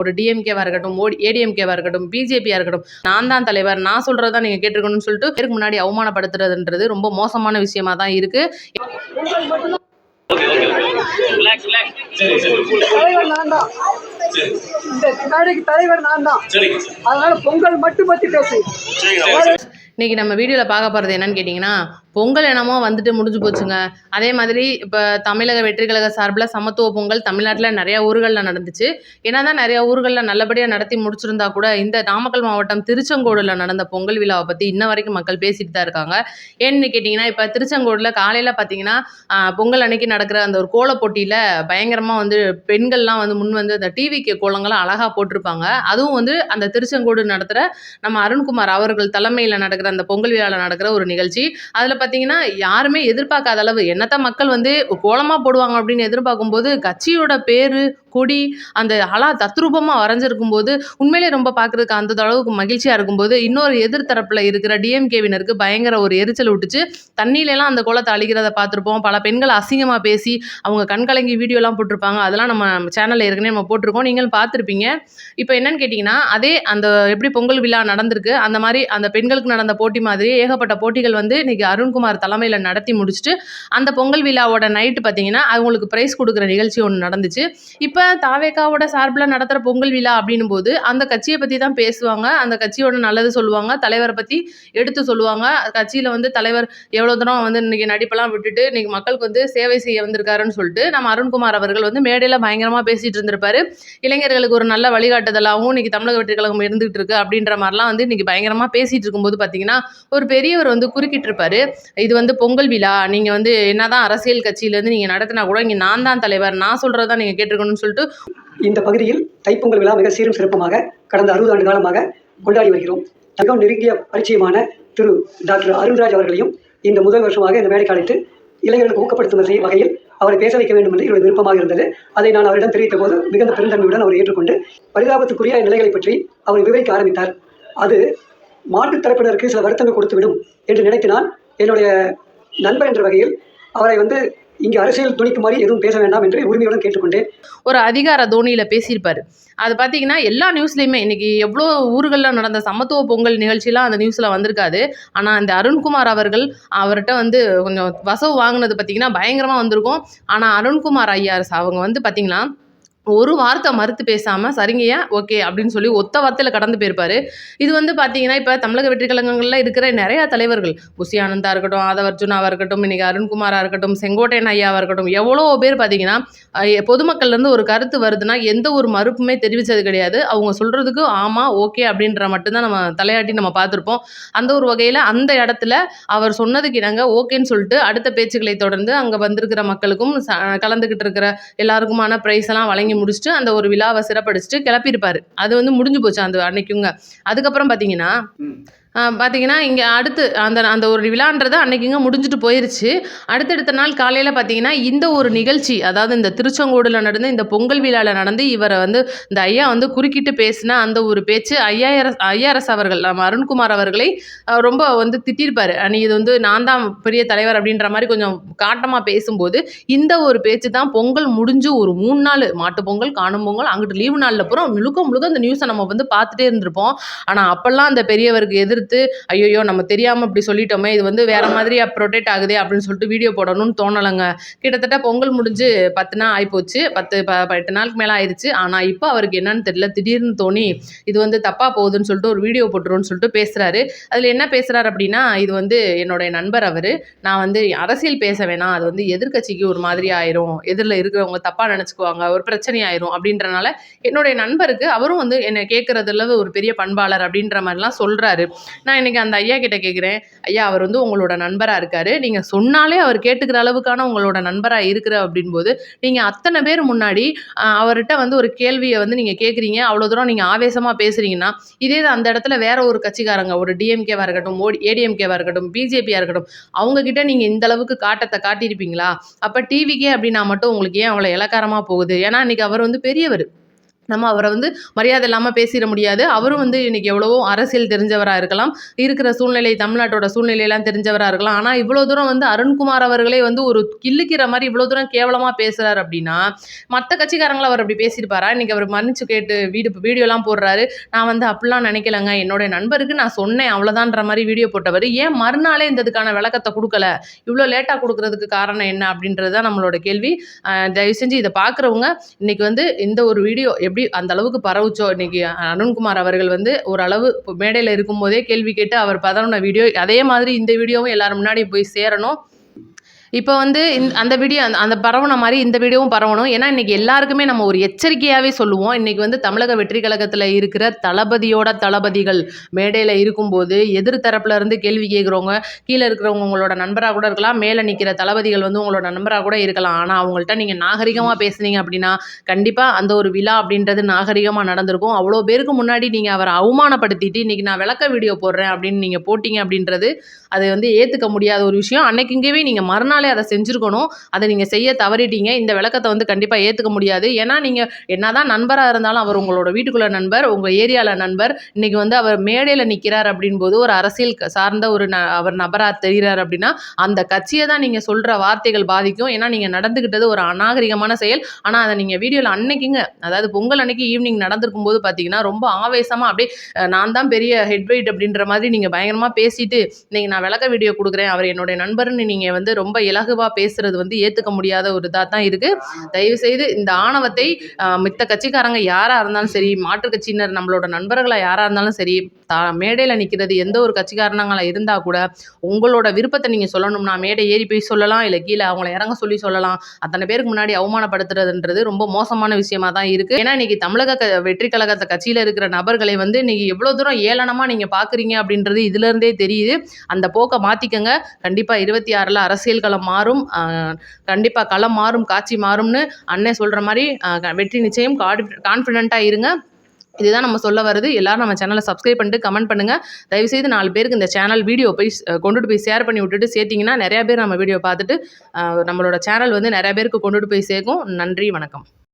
ஒரு டிஎம்கேவா இருக்கட்டும் ஓடி ஏடிஎம்கேவா இருக்கட்டும் பிஜேபியா இருக்கட்டும் நான் தான் தலைவர் நான் சொல்றதா நீங்க கேட்டிருக்கணும்னு சொல்லிட்டு பேருக்கு முன்னாடி அவமானப்படுத்துறதுன்றது ரொம்ப மோசமான விஷயமா தான் இருக்கு. ரிலாக்ஸ் ரிலாக்ஸ் சரி சரி. தலைவர் நான் தான். தான். அதனால பொங்கல் மட்டும் பத்தி பேசுங்க இன்னைக்கு நம்ம வீடியோவில் பார்க்க போகிறது என்னன்னு கேட்டிங்கன்னா பொங்கல் என்னமோ வந்துட்டு முடிஞ்சு போச்சுங்க. அதே மாதிரி இப்போ தமிழக வெற்றி கழக சார்பில் சமத்துவ பொங்கல் தமிழ்நாட்டில் நிறையா ஊர்களில் நடந்துச்சு. என்னதான் நிறையா ஊர்களில் நல்லபடியாக நடத்தி முடிச்சிருந்தா கூட இந்த நாமக்கல் மாவட்டம் திருச்செங்கோடில் நடந்த பொங்கல் விழாவை பற்றி இன்ன வரைக்கும் மக்கள் பேசிட்டு தான் இருக்காங்க. ஏன்னு கேட்டிங்கன்னா இப்போ திருச்செங்கோடில் காலையில் பார்த்தீங்கன்னா பொங்கல் அன்னைக்கு நடக்கிற அந்த ஒரு கோலப் போட்டியில் பயங்கரமாக வந்து பெண்கள்லாம் வந்து முன் வந்து அந்த டிவிக்கு கோலங்கள்லாம் அழகாக போட்டிருப்பாங்க. அதுவும் வந்து அந்த திருச்செங்கோடு நடத்துகிற நம்ம அருண்குமார் அவர்கள் தலைமையில் நடக்கிற அந்த பொங்கல் விழாவில் நடக்கிற ஒரு நிகழ்ச்சி. அதில் பார்த்தீங்கன்னா யாருமே எதிர்பார்க்காத அளவு. என்னத்த மக்கள் வந்து கோலமாக போடுவாங்க அப்படின்னு எதிர்பார்க்கும்போது கட்சியோட பேர் கொடி அந்த அலா தத்ரூபமாக வரைஞ்சிருக்கும் போது உண்மையிலே ரொம்ப பார்க்குறதுக்கு அந்த அளவுக்கு மகிழ்ச்சியாக இருக்கும்போது இன்னொரு எதிர்த்தரப்பில் இருக்கிற டிஎம்கேவினருக்கு பயங்கர ஒரு எரிச்சல் விட்டுச்சு தண்ணியிலலாம் அந்த குளத்தை அழிக்கிறத பார்த்துருப்போம். பல பெண்கள் அசிங்கமாக பேசி அவங்க கண்கலங்கி வீடியோலாம் போட்டிருப்பாங்க. அதெல்லாம் நம்ம சேனலில் ஏற்கனவே நம்ம போட்டிருக்கோம். நீங்களும் பார்த்துருப்பீங்க. இப்போ என்னன்னு கேட்டிங்கன்னா அதே அந்த எப்படி பொங்கல் விழா நடந்திருக்கு அந்த மாதிரி அந்த பெண்களுக்கு நடந்த போட்டி மாதிரி ஏகப்பட்ட போட்டிகள் வந்து இன்றைக்கி அருண்குமார் தலைமையில் நடத்தி முடிச்சுட்டு அந்த பொங்கல் விழாவோட நைட்டு பார்த்தீங்கன்னா அவங்களுக்கு ப்ரைஸ் கொடுக்குற நிகழ்ச்சி ஒன்று நடந்துச்சு. இப்போ இப்போ தாவேக்காவோட சார்பில் நடத்துகிற பொங்கல் விழா அப்படின்னும் போது அந்த கட்சியை பற்றி தான் பேசுவாங்க. அந்த கட்சியோட நல்லது சொல்லுவாங்க. தலைவரை பற்றி எடுத்து சொல்லுவாங்க. கட்சியில் வந்து தலைவர் எவ்வளோ தூரம் வந்து இன்றைக்கி நடிப்பெல்லாம் விட்டுட்டு இன்றைக்கி மக்களுக்கு வந்து சேவை செய்ய வந்திருக்காருன்னு சொல்லிட்டு நம்ம அருண்குமார் அவர்கள் வந்து மேடையில் பயங்கரமாக பேசிகிட்டு இருந்திருப்பார். இளைஞர்களுக்கு ஒரு நல்ல வழிகாட்டுதலாகவும் இன்றைக்கி தமிழக வெற்றி கழகம் இருந்துகிட்டு இருக்கு அப்படின்ற மாதிரிலாம் வந்து இன்றைக்கி பயங்கரமாக பேசிகிட்டு இருக்கும்போது பார்த்தீங்கன்னா ஒரு பெரியவர் வந்து குறுக்கிட்டிருப்பார். இது வந்து பொங்கல் விழா. நீங்கள் வந்து என்னதான் அரசியல் கட்சியிலேருந்து நீங்கள் நடத்தினா கூட இங்கே நான் தான் தலைவர். நான் சொல்கிறதான் நீங்கள் கேட்டிருக்கணும்னு சொல்லிட்டு இந்த பகுதியில் தைப்பொங்கல் விழா மிக சீரும் சிறப்புமாக கடந்த அறுபது ஆண்டு காலமாக கொண்டாடி வருகிறோம். மிகவும் நெருங்கிய பரிச்சயமான திரு டாக்டர் அருண்ராஜ் அவர்களையும் இந்த முதல் வருஷமாக இந்த மேடைக்கு அழைத்து இளைஞர்களுக்கு ஊக்கப்படுத்தும் வகையில் அவரை பேச வைக்க வேண்டும் என்று என்னுடைய விருப்பமாக இருந்தது. அதை நான் அவரிடம் தெரிவித்த போது மிகுந்த பெருந்தன்மையுடன் அவர் ஏற்றுக்கொண்டு பரிதாபத்துக்குரிய நிலைகளை பற்றி அவர் விவரிக்க ஆரம்பித்தார். அது மாற்றுத் தரப்பினருக்கு சில வருத்தங்கள் கொடுத்துவிடும் என்று நினைத்து நான் என்னுடைய நண்பர் என்ற வகையில் அவரை வந்து இங்கு அரசியல் துணிக்குமாறி எதுவும் பேச வேண்டாம் என்று உரிமையுடன் கேட்டுக்கொண்டேன். ஒரு அதிகார தோனியில் பேசியிருப்பாரு. அது பார்த்தீங்கன்னா எல்லா நியூஸ்லையுமே இன்னைக்கு எவ்வளோ ஊர்களில் நடந்த சமத்துவ பொங்கல் நிகழ்ச்சிலாம் அந்த நியூஸில் வந்திருக்காது. ஆனால் இந்த அருண்குமார் அவர்கள் அவர்கிட்ட வந்து கொஞ்சம் வசவு வாங்கினது பார்த்தீங்கன்னா பயங்கரமாக வந்திருக்கும். ஆனால் அருண்குமார் ஐயார் அவங்க வந்து பார்த்தீங்கன்னா ஒரு வார்த்தை மறுத்து பேசாமல் சரிங்கய்யா? ஓகே அப்படின்னு சொல்லி ஒத்த வார்த்தையில் கடந்து போயிருப்பாரு. இது வந்து பார்த்தீங்கன்னா இப்போ தமிழக வெற்றி கழகங்களில் இருக்கிற நிறையா தலைவர்கள். புசி ஆனந்தா இருக்கட்டும் ஆதவர்ஜுனாவாக இருக்கட்டும் இன்றைக்கி அருண்குமாராக இருக்கட்டும் செங்கோட்டையன் ஐயாவாக இருக்கட்டும் எவ்வளோ பேர் பார்த்தீங்கன்னா பொதுமக்கள்லேருந்து ஒரு கருத்து வருதுன்னா எந்த ஒரு மறுப்புமே தெரிவித்தது கிடையாது. அவங்க சொல்கிறதுக்கு ஆமாம் ஓகே அப்படின்ற மட்டும்தான் நம்ம தலையாட்டி நம்ம பார்த்துருப்போம் அந்த ஒரு வகையில் அந்த இடத்துல அவர் சொன்னதுக்கு இணங்க ஓகேன்னு சொல்லிட்டு அடுத்த பேச்சுக்களை தொடர்ந்து அங்கே வந்திருக்கிற மக்களுக்கும் கலந்துக்கிட்டு இருக்கிற எல்லாருக்குமான ப்ரைஸ் எல்லாம் வழங்கி முடிச்சுட்டு அந்த ஒரு விழாவை சிறப்படிச்சுட்டு கிளப்பியிருப்பாரு. அது வந்து முடிஞ்சு போச்சு அந்த அன்னைக்குங்க. அதுக்கப்புறம் பார்த்தீங்கன்னா பார்த்தீங்கன்னா இங்கே அடுத்து அந்த அந்த ஒரு விழான்றது அன்றைக்கிங்க முடிஞ்சுட்டு போயிருச்சு. அடுத்தடுத்த நாள் காலையில் பார்த்தீங்கன்னா இந்த ஒரு நிகழ்ச்சி அதாவது இந்த திருச்செங்கோடில் நடந்த இந்த பொங்கல் விழாவில் நடந்து இவரை வந்து இந்த ஐயா வந்து குறுக்கிட்டு பேசின அந்த ஒரு பேச்சு ஐயாயிரம் ஐயாரஸ் அவர்கள் நம்ம அருண்குமார் அவர்களை ரொம்ப வந்து திட்டிருப்பார். நீ இது வந்து நான் தான் பெரிய தலைவர் அப்படின்ற மாதிரி கொஞ்சம் காட்டமாக பேசும்போது இந்த ஒரு பேச்சு தான் பொங்கல் முடிஞ்சு ஒரு மூணு நாள் மாட்டு பொங்கல் காணும் பொங்கல் அங்கிட்டு லீவு நாளில் அப்புறம் முழுக்க முழுக்க அந்த நியூஸை நம்ம வந்து பார்த்துட்டே இருந்திருப்போம். ஆனால் அப்போல்லாம் அந்த பெரியவருக்கு எதிர் எதிர்த்து ஐயோ நம்ம தெரியாமல் இப்படி சொல்லிட்டோமே இது வந்து வேற மாதிரி ப்ரொடெக்ட் ஆகுதே அப்படின்னு சொல்லிட்டு வீடியோ போடணும்னு தோணலைங்க. கிட்டத்தட்ட பொங்கல் முடிஞ்சு பத்து நாள் ஆகிப்போச்சு பத்து ப ப- எட்டு நாளுக்கு மேலே ஆயிடுச்சு ஆனால் இப்போ அவருக்கு என்னன்னு தெரியல. திடீர்னு தோணி இது வந்து தப்பாக போகுதுன்னு சொல்லிட்டு ஒரு வீடியோ போட்டுருன்னு சொல்லிட்டு பேசுகிறாரு அதில் என்ன பேசுகிறாரு அப்படின்னா இது வந்து என்னுடைய நண்பர் அவர். நான் வந்து அரசியல் பேச வேணாம். அது வந்து எதிர்க்கட்சிக்கு ஒரு மாதிரி ஆயிரும். எதிரில் இருக்கிறவங்க தப்பாக நினச்சிக்குவாங்க. ஒரு பிரச்சனை ஆயிரும் அப்படின்றனால என்னுடைய நண்பருக்கு அவரும் வந்து என்னை கேட்குறதுல ஒரு பெரிய பண்பாளர் அப்படின்ற மாதிரிலாம் சொல்கிறாரு நான் இன்றைக்கி அந்த ஐயா கிட்டே கேட்குறேன் ஐயா அவர் வந்து உங்களோட நண்பராக இருக்காரு. நீங்கள் சொன்னாலே அவர் கேட்டுக்கிற அளவுக்கான உங்களோட நண்பராக இருக்கிற அப்படின்போது நீங்கள் அத்தனை பேர் முன்னாடி அவர்கிட்ட வந்து ஒரு கேள்வியை வந்து நீங்கள் கேட்குறீங்க அவ்வளோ தூரம் நீங்கள் ஆவேசமாக பேசுகிறீங்கன்னா இதே இது அந்த இடத்துல வேற ஒரு கட்சிக்காரங்க ஒரு டிஎம்கேவாக இருக்கட்டும் ஓடி ஏடிஎம்கேவாக இருக்கட்டும் பிஜேபியாக இருக்கட்டும் அவங்கக்கிட்ட நீங்கள் இந்த அளவுக்கு காட்டத்தை காட்டியிருப்பீங்களா? அப்போ டிவிக்கே அப்படின்னா மட்டும் உங்களுக்கு ஏன் அவ்வளோ இலக்காரமாக போகுது? ஏன்னா இன்றைக்கி அவர் வந்து பெரியவர். நம்ம அவரை வந்து மரியாதை இல்லாமல் பேசிட முடியாது. அவரும் வந்து இன்றைக்கி எவ்வளவோ அரசியல் தெரிஞ்சவராக இருக்கலாம். இருக்கிற சூழ்நிலை தமிழ்நாட்டோட சூழ்நிலையெல்லாம் தெரிஞ்சவராக இருக்கலாம். ஆனால் இவ்வளோ தூரம் வந்து அருண்குமார் அவர்களே வந்து ஒரு கிள்ளுக்கிற மாதிரி இவ்வளோ தூரம் கேவலமாக பேசுகிறார் அப்படின்னா மற்ற கட்சிக்காரங்களை அவர் அப்படி பேசியிருப்பாரா? இன்றைக்கி அவர் மன்னிச்சு கேட்டு வீடு வீடியோலாம் போடுறாரு. நான் வந்து அப்படிலாம் நினைக்கலங்க. என்னோட நண்பருக்கு நான் சொன்னேன் அவ்வளோதான்ற மாதிரி வீடியோ போட்டவர். ஏன் மறுநாளே இந்த இதுக்கான விளக்கத்தை கொடுக்கல? இவ்வளோ லேட்டாக கொடுக்கறதுக்கு காரணம் என்ன அப்படின்றது தான் நம்மளோட கேள்வி. தயவு செஞ்சு இதை பார்க்குறவங்க இன்னைக்கு வந்து இந்த ஒரு வீடியோ எப்படி அந்த அளவுக்கு பரவுச்சோ இன்னைக்கு அருண்குமார் அவர்கள் வந்து ஓரளவு இப்போ மேடையில் இருக்கும்போதே கேள்வி கேட்டு அவர் பதறின வீடியோ அதே மாதிரி இந்த வீடியோவும் எல்லார் முன்னாடி போய் சேரணும். இப்போ வந்து இந்த அந்த வீடியோ அந்த அந்த பரவுன மாதிரி இந்த வீடியோவும் பரவணும். ஏன்னா இன்றைக்கி எல்லாருக்குமே நம்ம ஒரு எச்சரிக்கையாகவே சொல்லுவோம். இன்றைக்கி வந்து தமிழக வெற்றி கழகத்தில் இருக்கிற தளபதியோட தளபதிகள் மேடையில் இருக்கும்போது எதிர் தரப்புல இருந்து கேள்வி கேட்குறவங்க கீழே இருக்கிறவங்க உங்களோட நண்பராக கூட இருக்கலாம் மேலே நிற்கிற தளபதிகள் வந்து உங்களோட நண்பராக கூட இருக்கலாம். ஆனால் அவங்கள்ட்ட நீங்கள் நாகரிகமாக பேசுனீங்க அப்படின்னா கண்டிப்பாக அந்த ஒரு விழா அப்படின்றது நாகரிகமாக நடந்திருக்கும். அவ்வளோ பேருக்கு முன்னாடி நீங்கள் அவரை அவமானப்படுத்திட்டு இன்றைக்கி நான் விளக்க வீடியோ போடுறேன் அப்படின்னு நீங்கள் போட்டிங்க அப்படின்றது அதை வந்து ஏற்றுக்க முடியாத ஒரு விஷயம். அன்னைக்கு இங்கேயே நீங்கள் மறுநாள் அதை செஞ்சுருக்கணும். அதை நீங்கள் செய்ய தவறிட்டீங்க. இந்த விளக்கத்தை வந்து கண்டிப்பாக ஏற்றுக்க முடியாது. ஏன்னா நீங்கள் என்னதான் நண்பராக இருந்தாலும் அவர் உங்களோட வீட்டுக்குள்ள நண்பர் உங்கள் ஏரியாவில் நண்பர். இன்றைக்கி வந்து அவர் மேடையில் நிற்கிறார் அப்படின்போது ஒரு அரசியல் க- சார்ந்த ஒரு ந அவர் நபராக தெரிகிறார் அப்படின்னா அந்த கட்சியை தான் நீங்கள் சொல்கிற வார்த்தைகள் பாதிக்கும். ஏன்னா நீங்கள் நடந்துக்கிட்டது ஒரு அநாகரிகமான செயல். ஆனால் அதை நீங்கள் வீடியோவில் அன்னைக்குங்க அதாவது பொங்கல் அன்னைக்கு ஈவினிங் நடந்திருக்கும் போது பார்த்தீங்கன்னா ரொம்ப ஆவேசமாக அப்படியே நான் தான் பெரிய ஹெட் அப்படின்ற மாதிரி நீங்கள் பயங்கரமாக பேசிட்டு இன்றைக்கி நான் விளக்க வீடியோ கொடுக்குறேன். அவர் என்னுடைய நண்பர்னு நீங்கள் வந்து ரொம்ப இலகுவாக பேசுறது வந்து ஏற்றுக்க முடியாத ஒரு இதாக தான் இருக்குது தயவுசெய்து இந்த ஆணவத்தை மித்த கட்சிக்காரங்க யாராக இருந்தாலும் சரி மாற்றுக் கட்சியினர் நம்மளோட நண்பர்களாக யாராக இருந்தாலும் சரி தா மேடையில் நிற்கிறது எந்த ஒரு கட்சிக்காரனங்களா இருந்தால் கூட உங்களோட விருப்பத்தை நீங்கள் சொல்லணும்னா மேடை ஏறி போய் சொல்லலாம் இல்லை கீழே அவங்கள இறங்க சொல்லி சொல்லலாம். அத்தனை பேருக்கு முன்னாடி அவமானப்படுத்துறதுன்றது ரொம்ப மோசமான விஷயமா தான் இருக்குது ஏன்னா இன்னைக்கு தமிழக க வெற்றி கழகத்தை கட்சியில் இருக்கிற நபர்களை வந்து இன்னைக்கு எவ்வளோ தூரம் ஏளனமாக நீங்கள் பார்க்குறீங்க அப்படின்றது இதுலேருந்தே தெரியுது. அந்த போக்கை மாற்றிக்கங்க கண்டிப்பாக இருபத்தி ஆறில் அரசியல் களம் மாறும். கண்டிப்பாக களம் மாறும் காட்சி மாறும்னு அண்ணன் சொல்கிற மாதிரி க- வெற்றி நிச்சயம் கான்ஃபிடென்ட்டாக இருங்க. இதுதான் நம்ம சொல்ல வருது எல்லாரும் நம்ம சேனலை சப்ஸ்கிரைப் பண்ணிட்டு கமெண்ட் பண்ணுங்கள் தயவுசெய்து நாலு பேருக்கு இந்த சேனல் வீடியோ போய் கொண்டுட்டு போய் ஷேர் பண்ணி விட்டுட்டு சேர்த்திங்கன்னா நிறையா பேர் நம்ம வீடியோ பார்த்துட்டு நம்மளோட சேனல் வந்து நிறையா பேருக்கு கொண்டுட்டு போய் சேர்க்கும். நன்றி வணக்கம்.